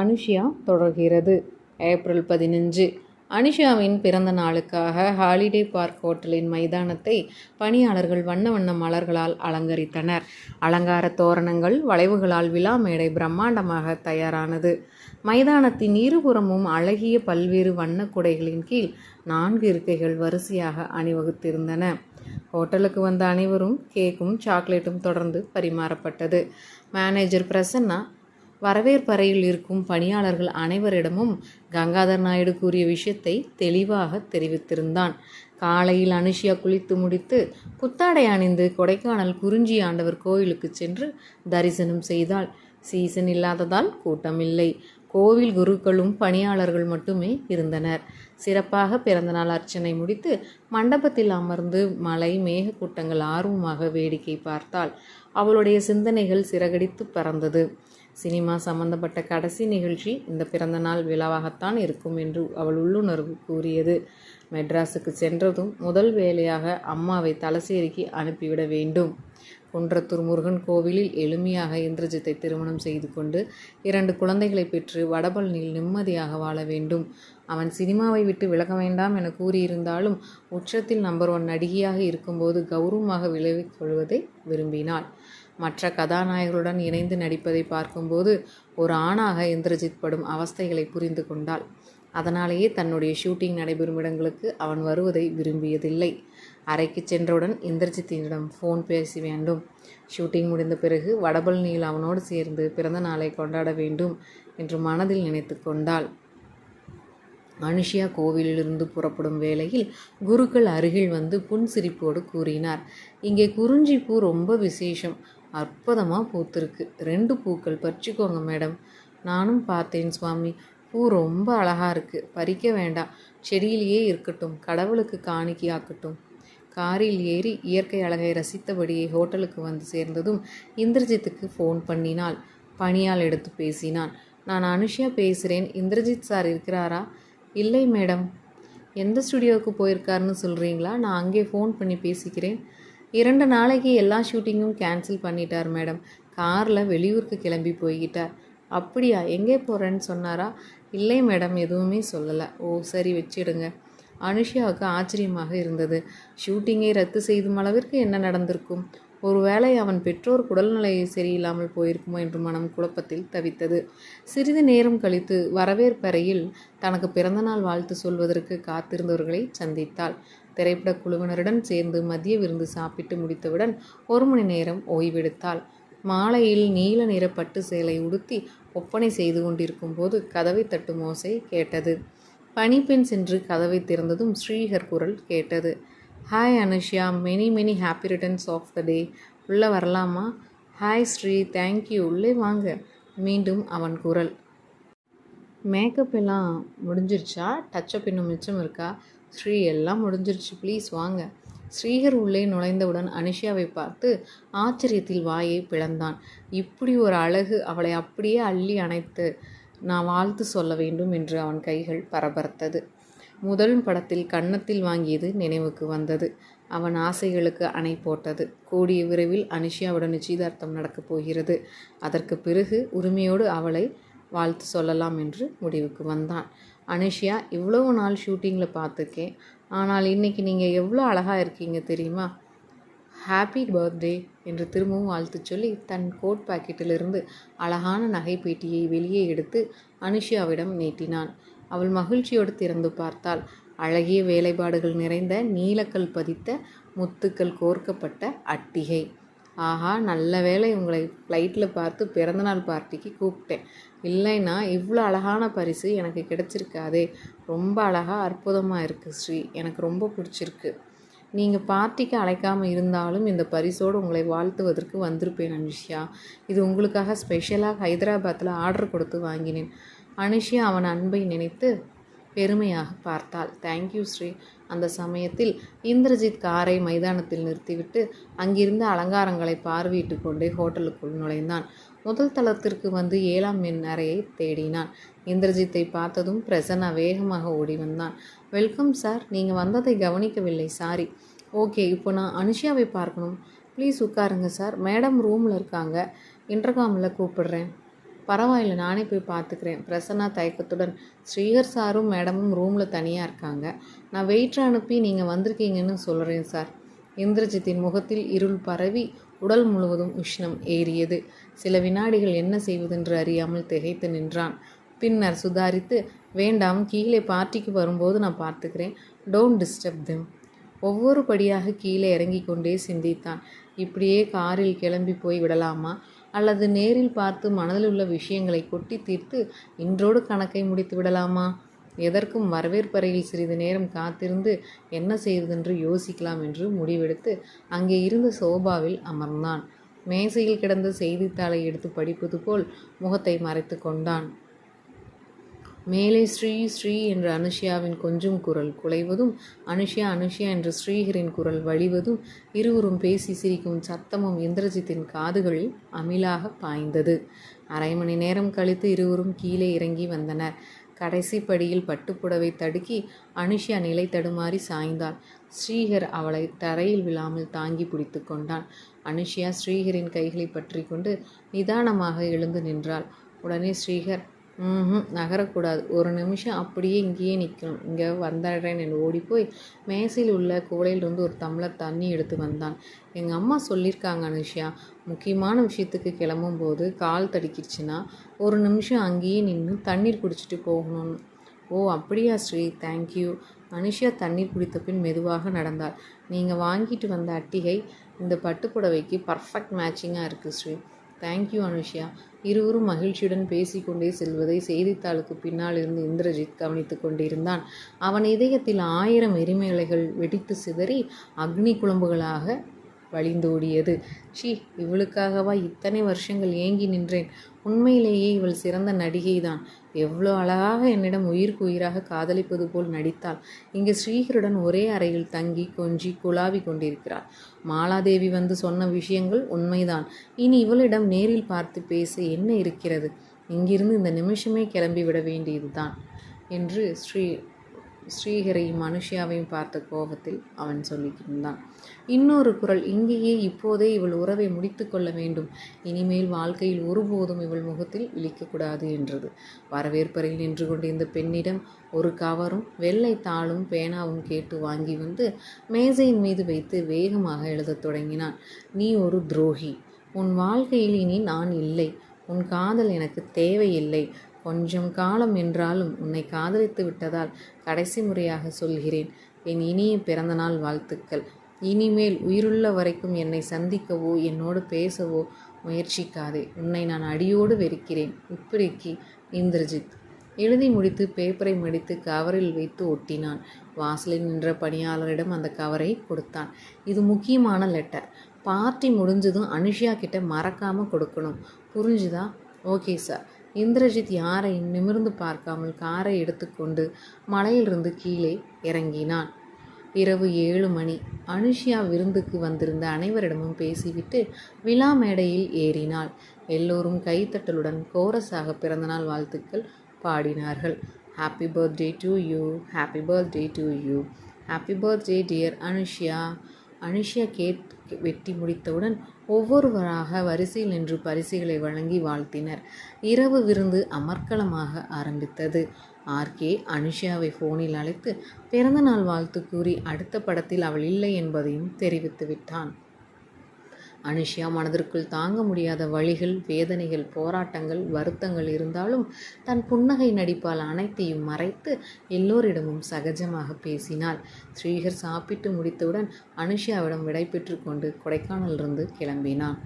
அனுஷியா தொடர்கிறது. ஏப்ரல் பதினஞ்சு. அனிஷாவின் பிறந்த நாளுக்காக ஹாலிடே பார்க் ஹோட்டலின் மைதானத்தை பணியாளர்கள் வண்ண வண்ண மலர்களால் அலங்கரித்தனர். அலங்கார தோரணங்கள் வளைவுகளால் விழா மேடை பிரம்மாண்டமாக தயாரானது. மைதானத்தின் இருபுறமும் அழகிய பல்வேறு வண்ண குடைகளின் கீழ் நான்கு இருக்கைகள் வரிசையாக அணிவகுத்திருந்தன. ஹோட்டலுக்கு வந்த அனைவரும் கேக்கும் சாக்லேட்டும் தொடர்ந்து பரிமாறப்பட்டது. மேனேஜர் பிரசன்னா வரவேற்பறையில் இருக்கும் பணியாளர்கள் அனைவரிடமும் கங்காதர் நாயுடு கூறிய விஷயத்தை தெளிவாக தெரிவித்திருந்தான். காலையில் அனுஷியா குளித்து முடித்து புத்தாடை அணிந்து கொடைக்கானல் குறிஞ்சி ஆண்டவர் கோயிலுக்கு சென்று தரிசனம் செய்தாள். சீசன் இல்லாததால் கூட்டம் இல்லை. கோவில் குருக்களும் பணியாளர்கள் மட்டுமே இருந்தனர். சிறப்பாக பிறந்தநாள் அர்ச்சனை முடித்து மண்டபத்தில் அமர்ந்து மலை மேகக்கூட்டங்கள் ஆர்வமாக வேடிக்கை பார்த்தாள். அவளுடைய சிந்தனைகள் சிறகடித்து பறந்தது. சினிமா சம்பந்தப்பட்ட கடைசி நிகழ்ச்சி இந்த பிறந்தநாள் விழாவாகத்தான் இருக்கும் என்று அவள் உள்ளுணர்வு கூறியது. மெட்ராஸுக்கு சென்றதும் முதல் வேலையாக அம்மாவை தலசேரிக்கு அனுப்பிவிட வேண்டும். குன்றத்தூர் முருகன் கோவிலில் எளிமையாக இந்திரஜித்தை திருமணம் செய்து கொண்டு இரண்டு குழந்தைகளை பெற்று வடபழனியில் நிம்மதியாக வாழ வேண்டும். அவன் சினிமாவை விட்டு விலக வேண்டாம் என கூறியிருந்தாலும் உச்சத்தில் நம்பர் ஒன் நடிகையாக இருக்கும்போது கௌரவமாக விளைவிக் கொள்வதை விரும்பினாள். மற்ற கதாநாயகருடன் இணைந்து நடிப்பதை பார்க்கும்போது ஒரு ஆணாக இந்திரஜித் படும் அவஸ்தைகளை புரிந்து கொண்டாள். அதனாலேயே தன்னுடைய ஷூட்டிங் நடைபெறும் இடங்களுக்கு அவன் வருவதை விரும்பியதில்லை. அறைக்கு சென்றவுடன் இந்திரஜித்தினிடம் ஃபோன் பேசி வேண்டும். ஷூட்டிங் முடிந்த பிறகு வடபழனியில் அவனோடு சேர்ந்து பிறந்த நாளை கொண்டாட வேண்டும் என்று மனதில் நினைத்து கொண்டாள். அனுஷியா கோவிலிலிருந்து புறப்படும் வேளையில் குருக்கள் அருகில் வந்து புன்சிரிப்போடு கூறினார். இங்கே குறிஞ்சி பூ ரொம்ப விசேஷம். அற்புதமாக பூத்திருக்கு. ரெண்டு பூக்கள். பறிச்சுக்கோங்க மேடம். நானும் பார்த்தேன் சுவாமி. பூ ரொம்ப அழகாக இருக்குது பறிக்க வேண்டாம். செடியிலேயே இருக்கட்டும். கடவுளுக்கு காணிக்கையாக்கட்டும். காரில் ஏறி இயற்கை அழகை ரசித்தபடியே ஹோட்டலுக்கு வந்து சேர்ந்ததும் இந்திரஜித்துக்கு ஃபோன் பண்ணினாள். பணியால் எடுத்து பேசினான். நான் அனுஷியா பேசுகிறேன் இந்திரஜித் சார் இருக்கிறாரா? இல்லை மேடம். எந்த ஸ்டுடியோவுக்கு போயிருக்காருன்னு சொல்கிறீங்களா நான் அங்கே ஃபோன் பண்ணி பேசிக்கிறேன். இரண்டு நாளைக்கு எல்லா ஷூட்டிங்கும் கேன்சல் பண்ணிட்டார் மேடம். காரில் வெளியூருக்கு கிளம்பி போய்கிட்டார். அப்படியா எங்கே போகிறேன்னு சொன்னாரா? இல்லை மேடம் எதுவுமே சொல்லலை. ஓ சரி வச்சிடுங்க. அனுஷியாவுக்கு ஆச்சரியமாக இருந்தது. ஷூட்டிங்கை ரத்து செய்தும் அளவிற்கு என்ன நடந்திருக்கும்? ஒருவேளை அவன் பெற்றோர் உடல்நிலை சரியில்லாமல் போயிருக்குமோ என்று மனம் குழப்பத்தில் தவித்தது. சிறிது நேரம் கழித்து வரவேற்பறையில் தனக்கு பிறந்தநாள் வாழ்த்து சொல்வதற்கு காத்திருந்தவர்களை சந்தித்தாள். திரைப்பட குழுவினருடன் சேர்ந்து மதிய விருந்து சாப்பிட்டு முடித்தவுடன் ஒரு மணி நேரம் ஓய்வெடுத்தாள். மாலையில் நீல நிற பட்டு சேலை உடுத்தி ஒப்பனை செய்து கொண்டிருக்கும் போது கதவை தட்டும் ஓசை கேட்டது. பனிப்பெண் சென்று கதவை திறந்ததும் ஸ்ரீஹர் குரல் கேட்டது. Hi Anushya. Many many happy returns of the day உள்ளே வரலாமா? ஹாய் ஸ்ரீ. தேங்க்யூ உள்ளே வாங்க. மீண்டும் அவன் குரல். மேக்கப் எல்லாம் முடிஞ்சிருச்சா? டச்சப் இன்னும் மிச்சம் இருக்கா? ஸ்ரீ எல்லாம் முடிஞ்சிருச்சு. ப்ளீஸ் வாங்க. ஸ்ரீகர் உள்ளே நுழைந்தவுடன் அனுஷியாவை பார்த்து ஆச்சரியத்தில் வாயை பிளந்தான். இப்படி ஒரு அழகு அவளை அப்படியே அள்ளி அணைத்து நான் வாழ்த்து சொல்ல வேண்டும் என்று அவன் கைகள் பரபரத்தது. முதல் படத்தில் கன்னத்தில் வாங்கியது நினைவுக்கு வந்தது. அவன் ஆசைகளுக்கு அணை போட்டது. கூடிய விரைவில் அனுஷியாவுடன் நிச்சயதார்த்தம் நடக்கப் போகிறது. அதற்கு பிறகு உரிமையோடு அவளை வாழ்த்து சொல்லலாம் என்று முடிவுக்கு வந்தான். அனுஷியா இவ்வளவு நாள் ஷூட்டிங்கில் பார்த்துருக்கேன். ஆனால் இன்றைக்கி நீங்கள் எவ்வளோ அழகாக இருக்கீங்க தெரியுமா? ஹாப்பி பர்த்டே என்று திரும்பவும் வாழ்த்து சொல்லி தன் கோட் பாக்கெட்டிலிருந்து அழகான நகைப்பேட்டியை வெளியே எடுத்து அனுஷியாவிடம் நீட்டினான். அவள் மகிழ்ச்சியோடு திறந்து பார்த்தாள். அழகிய வேலைப்பாடுகள் நிறைந்த நீலக்கல் பதித்த முத்துக்கள் கோர்க்கப்பட்ட அட்டிகை. ஆஹா நல்ல வேளை உங்களை ஃப்ளைட்டில் பார்த்து பிறந்தநாள் பார்ட்டிக்கு கூப்பிட்டேன். இல்லைன்னா இவ்வளோ அழகான பரிசு எனக்கு கிடைச்சிருக்காதே. ரொம்ப அழகாக அற்புதமாக இருக்குது ஸ்ரீ. எனக்கு ரொம்ப பிடிச்சிருக்கு. நீங்கள் பார்ட்டிக்கு அழைக்காமல் இருந்தாலும் இந்த பரிசோடு உங்களை வாழ்த்துவதற்கு வந்திருப்பேன் அனுஷியா. இது உங்களுக்காக ஸ்பெஷலாக ஹைதராபாத்தில் ஆர்டர் கொடுத்து வாங்கினேன். அனுஷியா அவன் அன்பை நினைத்து பெருமையாக பார்த்தாள். Thank you Sri. அந்த சமயத்தில் இந்திரஜித் காரை மைதானத்தில் நிறுத்திவிட்டு அங்கிருந்த அலங்காரங்களை பார்வையிட்டு கொண்டே ஹோட்டலுக்குள் நுழைந்தான். முதல் தளத்திற்கு வந்து ஏழாம் மின் அறையை தேடினான். இந்திரஜித்தை பார்த்ததும் பிரசன்னா வேகமாக ஓடி வந்தான். வெல்கம் சார் நீங்கள் வந்ததை கவனிக்கவில்லை. சாரி ஓகே இப்போ நான் அனுஷியாவை பார்க்கணும். ப்ளீஸ் உட்காருங்க சார் மேடம் ரூமில் இருக்காங்க. இன்டர்காமில் கூப்பிடுறேன். பரவாயில்ல நானே போய் பார்த்துக்கிறேன் பிரசன்னா தயக்கத்துடன் ஸ்ரீகர் சாரும் மேடமும் ரூமில் தனியாக இருக்காங்க. நான் வெயிட்டர் அனுப்பி நீங்கள் வந்திருக்கீங்கன்னு சொல்கிறேன் சார். இந்திரஜித்தின் முகத்தில் இருள் பரவி உடல் முழுவதும் உஷ்ணம் ஏறியது. சில வினாடிகள் என்ன செய்வதென்று அறியாமல் திகைத்து நின்றான். பின்னர் சுதாரித்து வேண்டாம் கீழே பார்ட்டிக்கு வரும்போது நான் பார்த்துக்கிறேன். டோன்ட் டிஸ்டர்ப் தெம் ஒவ்வொரு படியாக கீழே இறங்கி கொண்டே சிந்தித்தான். இப்படியே காரில் கிளம்பி போய் விடலாமா? அல்லது நேரில் பார்த்து மனதில் உள்ள விஷயங்களை கொட்டி தீர்த்து இன்றோடு கணக்கை முடித்து விடலாமா? எதற்கும் வரவேற்பறையில் சிறிது நேரம் காத்திருந்து என்ன செய்வதென்று யோசிக்கலாம் என்று முடிவெடுத்து அங்கே இருந்த சோபாவில் அமர்ந்தான். மேசையில் கிடந்த செய்தித்தாளை எடுத்து படிப்பது போல் முகத்தை மறைத்து கொண்டான். மேலே ஸ்ரீ ஸ்ரீ என்ற அனுஷியாவின் கொஞ்சம் குரல் குலைவதும் அனுஷியா அனுஷ்யா என்ற ஸ்ரீஹரின் குரல் வழிவதும் இருவரும் பேசி சிரிக்கும் சத்தமும் இந்திரஜித்தின் காதுகளில் அமிலாக பாய்ந்தது. அரை மணி நேரம் கழித்து இருவரும் கீழே இறங்கி வந்தனர். கடைசி படியில் பட்டுப்புடவை தடுக்கி அனுஷியா நிலை தடுமாறி சாய்ந்தாள். ஸ்ரீஹர் அவளை தரையில் விழாமல் தாங்கி பிடித்து கொண்டான். அனுஷியா ஸ்ரீஹரின் கைகளை பற்றி கொண்டு நிதானமாக எழுந்து நின்றாள். உடனே ஸ்ரீஹர் ம் நகரக்கூடாது. ஒரு நிமிஷம் அப்படியே இங்கேயே நிற்கணும் இங்கே வந்துடுறேன். என்று ஓடிப்போய் மேசையில் உள்ள குவளையிலிருந்து ஒரு டம்ளர் தண்ணி எடுத்து வந்தான். எங்கள் அம்மா சொல்லியிருக்காங்க அனுஷியா. முக்கியமான விஷயத்துக்கு கிளம்பும்போது கால் தடிக்கிடுச்சுன்னா ஒரு நிமிஷம் அங்கேயே நின்று தண்ணீர் குடிச்சிட்டு போகணும்னு ஓ அப்படியா ஸ்ரீ. தேங்க்யூ அனுஷியா தண்ணீர் குடித்த பின் மெதுவாக நடந்தாள். நீங்கள் வாங்கிட்டு வந்த அட்டிகை இந்த பட்டுப்புடவைக்கு பர்ஃபெக்ட் மேட்சிங்காக இருக்குது ஸ்ரீ. தேங்க்யூ அனுஷியா. இருவரும் மகிழ்ச்சியுடன் பேசிக்கொண்டே செல்வதை செய்தித்தாளுக்கு பின்னால் இருந்து இந்திரஜித் கவனித்து கொண்டிருந்தான். அவன் இதயத்தில் ஆயிரம் எரிமலைகள் வெடித்து சிதறி அக்னி குழம்புகளாக வழிந்தோடியது. ஷீ இவளுக்காகவா இத்தனை வருஷங்கள் ஏங்கி நின்றேன். உண்மையிலேயே இவள் சிறந்த நடிகைதான். எவ்வளோ அழகாக என்னிடம் உயிருக்கு உயிராக காதலிப்பது போல் நடித்தாள். இங்கு ஸ்ரீகருடன் ஒரே அறையில் தங்கி கொஞ்சி குழாவி கொண்டிருக்கிறாள். மாலாதேவி வந்து சொன்ன விஷயங்கள் உண்மைதான். இனி இவளிடம் நேரில் பார்த்து பேச என்ன இருக்கிறது? இங்கிருந்து இந்த நிமிஷமே கிளம்பி விட வேண்டியதுதான். என்று ஸ்ரீ ஸ்ரீஹரையும் மனுஷியாவையும் பார்த்த கோபத்தில் அவன் சொல்லியிருந்தான் இன்னொரு குரல் இங்கேயே இப்போதே இவள் உறவை முடித்து கொள்ள வேண்டும். இனிமேல் வாழ்க்கையில் ஒருபோதும் இவள் முகத்தில் விழிக்கக்கூடாது என்றது. வரவேற்பறையில் நின்று கொண்டிருந்த பெண்ணிடம் ஒரு கவரும் வெள்ளை தாளும் பேனாவும் கேட்டு வாங்கி வந்து மேசையின் மீது வைத்து வேகமாக எழுதத் தொடங்கினான். நீ ஒரு துரோகி. உன் வாழ்க்கையில் இனி நான் இல்லை. உன் காதல் எனக்கு தேவையில்லை. கொஞ்சம் காலம் என்றாலும் உன்னை காதலித்து விட்டதால் கடைசி முறையாக சொல்கிறேன். என் இனிய பிறந்தநாள் வாழ்த்துக்கள். இனிமேல் உயிருள்ள வரைக்கும் என்னை சந்திக்கவோ என்னோடு பேசவோ முயற்சிக்காதே. உன்னை நான் அடியோடு வெறுக்கிறேன். இப்படிக்கு இந்திரஜித். எழுதி முடித்து பேப்பரை மடித்து கவரில் வைத்து ஒட்டினான். வாசலில் நின்ற பணியாளரிடம் அந்த கவரை கொடுத்தான். இது முக்கியமான லெட்டர் பார்ட்டி முடிஞ்சதும் அனுஷியா கிட்ட மறக்காமல் கொடுக்கணும். புரிஞ்சுதா? ஓகே சார் இந்திரஜித் யாரையும் நிமிர்ந்து பார்க்காமல் காரை எடுத்துக்கொண்டு மலையிலிருந்து கீழே இறங்கினான். இரவு ஏழு மணி. அனுஷியா விருந்துக்கு வந்திருந்த அனைவரிடமும் பேசிவிட்டு விழா மேடையில் ஏறினாள். எல்லோரும் கைத்தட்டலுடன் கோரஸாக பிறந்தநாள் வாழ்த்துக்கள் பாடினார்கள். Happy birthday to you happy birthday to you happy birthday dear Anushiya Anushiya cake வெட்டி முடித்தவுடன் ஒவ்வொருவராக வரிசையில் நின்று பரிசுகளை வழங்கி வாழ்த்தினர். இரவு விருந்து அமர்க்கலமாக ஆரம்பித்தது. ஆர்கே அனுஷியாவை ஃபோனில் அழைத்து பிறந்தநாள் வாழ்த்து கூறி அடுத்த படத்தில் அவள் இல்லை என்பதையும் தெரிவித்து விட்டான் அனுஷ்யா மனதிற்குள் தாங்க முடியாத வழிகள் வேதனைகள் போராட்டங்கள் வருத்தங்கள் இருந்தாலும் தன் புன்னகை நடிப்பால் அனைத்தையும் மறைத்து எல்லோரிடமும் சகஜமாக பேசினாள். ஸ்ரீகர் சாப்பிட்டு முடித்தவுடன் அனுஷ்யாவிடம் விடை பெற்று கொண்டு கொடைக்கானலிருந்து கிளம்பினான்.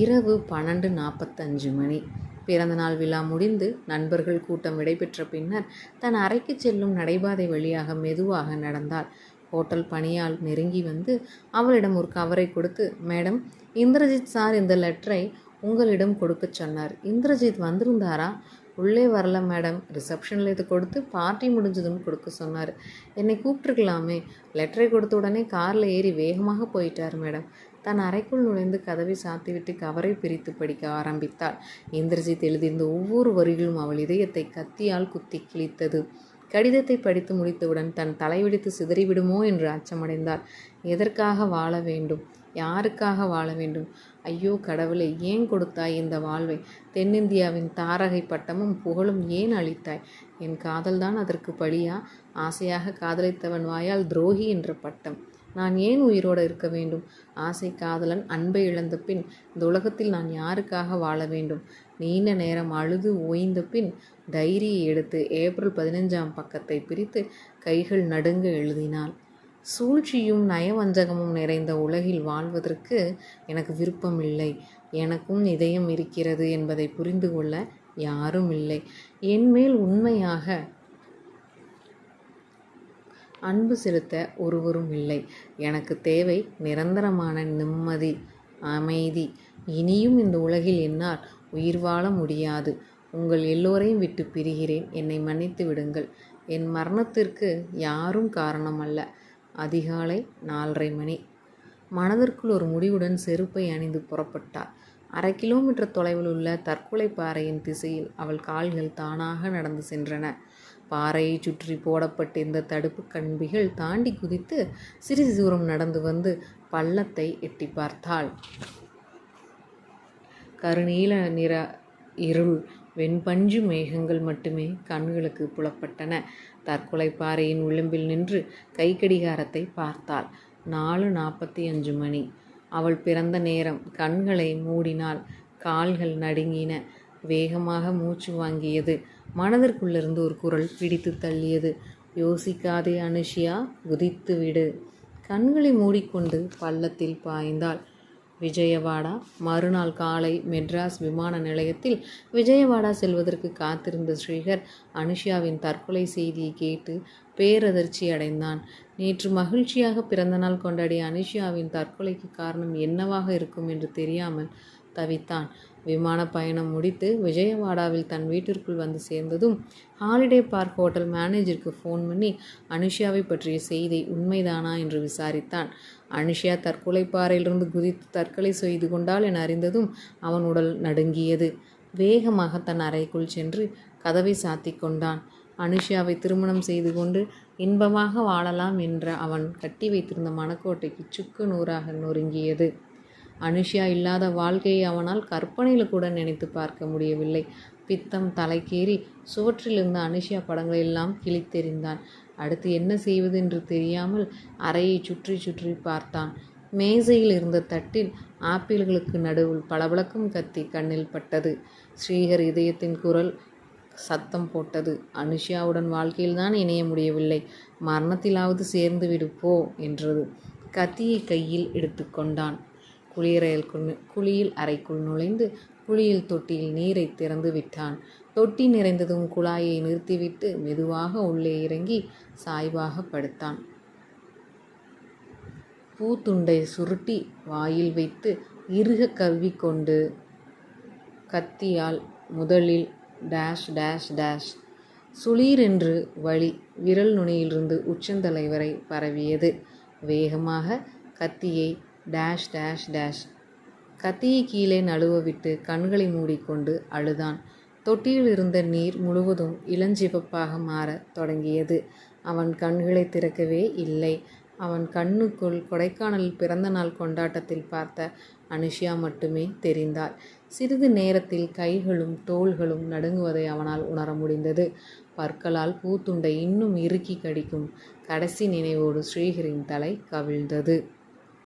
இரவு பன்னெண்டு நாற்பத்தஞ்சு மணி. பிறந்தநாள் விழா முடிந்து நண்பர்கள் கூட்டம் விடைபெற்ற பின்னர் தன் அறைக்கு செல்லும் நடைபாதை வழியாக மெதுவாக நடந்தாள். ஹோட்டல் பணியால் நெருங்கி வந்து அவளிடம் ஒரு கவரை கொடுத்து மேடம் இந்திரஜித் சார் இந்த லெட்டரை உங்களிடம் கொடுக்க சொன்னார். இந்திரஜித் வந்திருந்தாரா? உள்ளே வரல மேடம். ரிசப்ஷனில் இது கொடுத்து பார்ட்டி முடிஞ்சதுன்னு கொடுக்க சொன்னார். என்னை கூப்பிட்டுருக்கலாமே. லெட்டரை கொடுத்த உடனே காரில் ஏறி வேகமாக போயிட்டார் மேடம். தன் அறைக்குள் நுழைந்து கதவை சாத்திவிட்டு கவரை பிரித்து படிக்க ஆரம்பித்தாள். இந்திரஜித் எழுதியிருந்த ஒவ்வொரு வரிகளும் அவள் இதயத்தை கத்தியால் குத்தி கிழித்தது கடிதத்தை படித்து முடித்தவுடன் தன் தலைவிடித்து சிதறிவிடுமோ என்று அச்சமடைந்தார் எதற்காக வாழ வேண்டும்? யாருக்காக வாழ வேண்டும்? ஐயோ கடவுளே ஏன் கொடுத்தாய் இந்த வாழ்வை? தென்னிந்தியாவின் தாரகை பட்டமும் புகழும் ஏன் அளித்தாய்? என் காதல்தான் அதற்கு பழியா? ஆசையாக காதலித்தவன் வாயால் துரோகி என்ற பட்டம். நான் ஏன் உயிரோடு இருக்க வேண்டும்? ஆசை காதலன் அன்பை இழந்த பின் இந்த உலகத்தில் நான் யாருக்காக வாழ வேண்டும்? நீண்ட நேரம் அழுது ஓய்ந்த பின் டைரியை எடுத்து ஏப்ரல் பதினஞ்சாம் பக்கத்தை பிரித்து கைகள் நடுங்க எழுதினாள். சூழ்ச்சியும் நயவஞ்சகமும் நிறைந்த உலகில் வாழ்வதற்கு எனக்கு விருப்பமில்லை எனக்கும் இதயம் இருக்கிறது என்பதை புரிந்து கொள்ள யாரும் இல்லை. என்மேல் உண்மையாக அன்பு செலுத்த ஒருவரும் இல்லை. எனக்கு தேவை நிரந்தரமான நிம்மதி அமைதி. இனியும் இந்த உலகில் என்னால் உயிர் வாழ முடியாது. உங்கள் எல்லோரையும் விட்டு பிரிகிறேன். என்னை மன்னித்து விடுங்கள். என் மரணத்திற்கு யாரும் காரணமல்ல. அதிகாலை நாலரை மணி. மனதிற்குள் ஒரு முடிவுடன் செருப்பை அணிந்து புறப்பட்டார் அரை கிலோமீட்டர் தொலைவில் உள்ள தற்கொலை பாறையின் திசையில் அவள் கால்கள் தானாக நடந்து சென்றன. பாறையை சுற்றி போடப்பட்டிருந்த தடுப்பு கண்பிகள் தாண்டி குதித்து சிறிது தூரம் நடந்து வந்து பள்ளத்தை எட்டி பார்த்தாள். கருநீல நிற இருள் வெண்பஞ்சு மேகங்கள் மட்டுமே கண்களுக்கு புலப்பட்டன. தற்கொலை பாறையின் விளிம்பில் நின்று கைக்கடிகாரத்தை பார்த்தாள். நாலு நாற்பத்தி அஞ்சு மணி. அவள் பிறந்த நேரம் கண்களை மூடினாள் கால்கள் நடுங்கின. வேகமாக மூச்சு வாங்கியது மனதிற்குள்ளிருந்து ஒரு குரல் பிடித்து தள்ளியது. யோசிக்காதே அனுஷியா குதித்து விடு. கண்களை மூடிக்கொண்டு பள்ளத்தில் பாய்ந்தாள். விஜயவாடா மறுநாள் காலை மெட்ராஸ் விமான நிலையத்தில் விஜயவாடா செல்வதற்கு காத்திருந்த ஸ்ரீகர் அனுஷியாவின் தற்கொலை செய்தியை கேட்டு பேரதிர்ச்சி அடைந்தான். நேற்று மகிழ்ச்சியாக பிறந்தநாள் கொண்டாடிய அனுஷியாவின் தற்கொலைக்கு காரணம் என்னவாக இருக்கும் என்று தெரியாமல் தவித்தான். விமான பயணம் முடித்து விஜயவாடாவில் தன் வீட்டிற்குள் வந்து சேர்ந்ததும் ஹாலிடே பார்க் ஹோட்டல் மேனேஜருக்கு ஃபோன் பண்ணி அனுஷியாவை பற்றிய செய்தி உண்மைதானா என்று விசாரித்தான். அனுஷியா தற்கொலை பாறையிலிருந்து குதித்து தற்கொலை செய்து கொண்டாள் என அறிந்ததும் அவன் உடல் நடுங்கியது. வேகமாக தன் அறைக்குள் சென்று கதவை சாத்தி கொண்டான். அனுஷியாவை திருமணம் செய்து கொண்டு இன்பமாக வாழலாம் என்ற அவன் கட்டி வைத்திருந்த மனக்கோட்டைக்கு சுக்கு நூறாக நொறுங்கியது. அனுஷியா இல்லாத வாழ்க்கையை அவனால் கற்பனையில் கூட நினைத்து பார்க்க முடியவில்லை. பித்தம் தலைக்கேறி சுவற்றில் இருந்த அனுஷியா படங்களை எல்லாம் கிழித்தெறிந்தான். அடுத்து என்ன செய்வது என்று தெரியாமல் அறையை சுற்றி சுற்றி பார்த்தான். மேசையில் இருந்த தட்டில் ஆப்பிள்களுக்கு நடுவில் பளபளக்கும் கத்தி கண்ணில் பட்டது. ஸ்ரீஹர் இதயத்தின் குரல் சத்தம் போட்டது. அனுஷியாவுடன் வாழ்க்கையில்தான் இணைய முடியவில்லை. மரணத்திலாவது சேர்ந்து விடு போ என்றது. கத்தியை கையில் எடுத்துக்கொண்டான் குளியறைக்குள் குளியில் அறைக்குள் நுழைந்து குளியல் தொட்டியில் நீரை திறந்து விட்டான். தொட்டி நிறைந்ததும் குழாயை நிறுத்திவிட்டு மெதுவாக உள்ளே இறங்கி சாய்வாக படுத்தான். பூத்துண்டை சுருட்டி வாயில் வைத்து இறுக கவ்விக்கொண்டு கத்தியால் முதலில் டேஷ் டேஷ் டேஷ். சுளீரென்று வழி விரல் நுனியிலிருந்து உச்சந்தலை வரை பரவியது. வேகமாக கத்தியை டேஷ் டேஷ் டேஷ் கத்தியை கீழே நழுவ விட்டு கண்களை மூடிக்கொண்டு அழுதான். தொட்டியில் இருந்த நீர் முழுவதும் இளஞ்சிவப்பாக மாறத் தொடங்கியது. அவன் கண்களை திறக்கவே இல்லை. அவன் கண்ணுக்குள் கொடைக்கானல் பிறந்த நாள் கொண்டாட்டத்தில் பார்த்த அனுஷியா மட்டுமே தெரிந்தாள். சிறிது நேரத்தில் கைகளும் தோள்களும் நடுங்குவதை அவனால் உணர முடிந்தது. பற்களால் பூத்துண்டை இன்னும் இறுக்கி கடிக்கும் கடைசி நினைவோடு ஸ்ரீஹரின் தலை கவிழ்ந்தது.